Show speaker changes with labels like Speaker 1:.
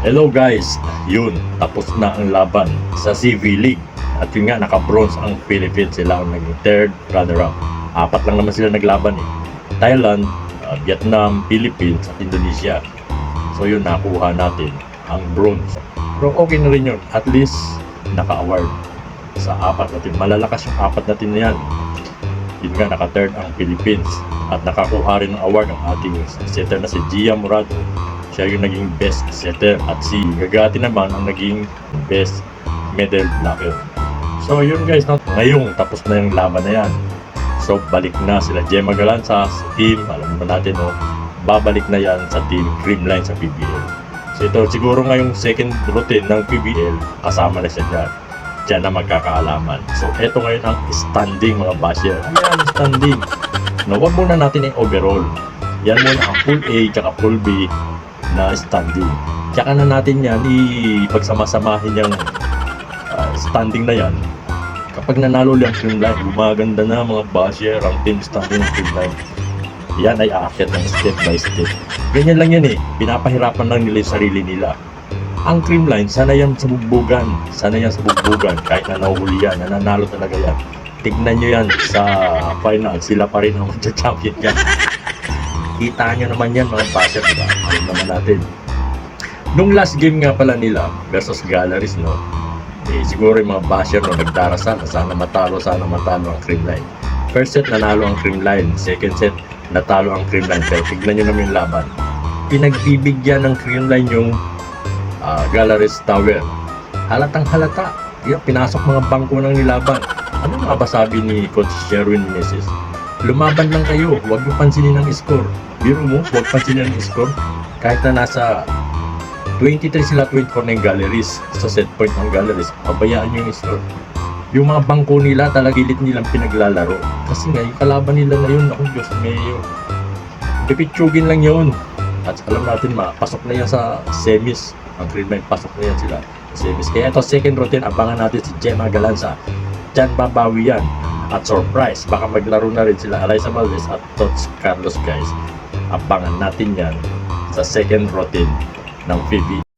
Speaker 1: Hello guys, yun, tapos na ang laban sa CV League. At yun nga, naka-bronze ang Philippines. Sila ang naging third runner-up. Apat lang naman sila naglaban eh. Thailand, uh, Vietnam, Philippines, at Indonesia. So yun, nakuha natin ang bronze. Pero okay na rin yun. At least, naka-award sa apat natin. Malalakas yung apat natin na yan. Yun nga, naka-third ang Philippines. At nakakuha rin ng award ang ating setter na si Gia Murado. Siya yung naging best setter. At si Gagati naman ang naging best medal blocker. So yun guys, no? ngayong tapos na yung laban na yan. So balik na sila Gemma Galanza sa team. Alam naman natin, no? babalik na yan sa team Creamline sa PBL. So ito siguro ngayong second routine ng PBL, kasama na siya dyan. Diyan na magkakaalaman. So ito ngayon ang standing mga basher. Yan, standing. No, wag muna natin yung overall. Yan muna ang pool A tsaka pool B na standing. Tsaka na natin yan ipagsama-samahin yung ah, standing na yan. Kapag nanalo lang yung line, gumaganda na mga basher ang team standing ng team line. Yan ay aakyat ng step by step. Ganyan lang yan eh. Pinapahirapan lang nila yung sarili nila. Ang cream line, sana yan sa bugbugan. Sana yan sa bugbugan. Kahit na nahuhuli yan, nananalo talaga yan. Tignan nyo yan sa final. Sila pa rin ang champion yan. Kita nyo naman yan mga basher, diba? Alam naman natin. Nung last game nga pala nila versus Galleries, no? Eh, siguro yung mga basher no, nagdarasal na sana matalo, sana matalo ang cream line. First set, nanalo ang cream line. Second set, natalo ang cream line. Pero tignan nyo naman yung laban. Pinagbibigyan ng cream line yung ah, Galleries Tower. Halatang halata. Yung pinasok mga bangko ng nilaban. Ano nga ba sabi ni Coach Sherwin Meneses? Lumaban lang kayo, huwag niyo pansinin ang score. Biro mo, huwag pansinin ang score. Kahit na nasa 23 sila 24 na yung galleries sa set point ng galleries, pabayaan nyo yung score. Yung mga bangko nila, talagilit nilang pinaglalaro. Kasi nga, yung kalaban nila na yun, ako Diyos, mayo. Pipitsugin lang yun. At alam natin, pasok na yan sa semis. Ang green line, pasok na yan sila sa semis. Kaya ito, second routine, abangan natin si Gemma Galanza. Diyan babawi yan. At surprise, baka maglaro na rin sila Eliza Valdez at Tots Carlos guys. Abangan natin yan sa second routine ng PB.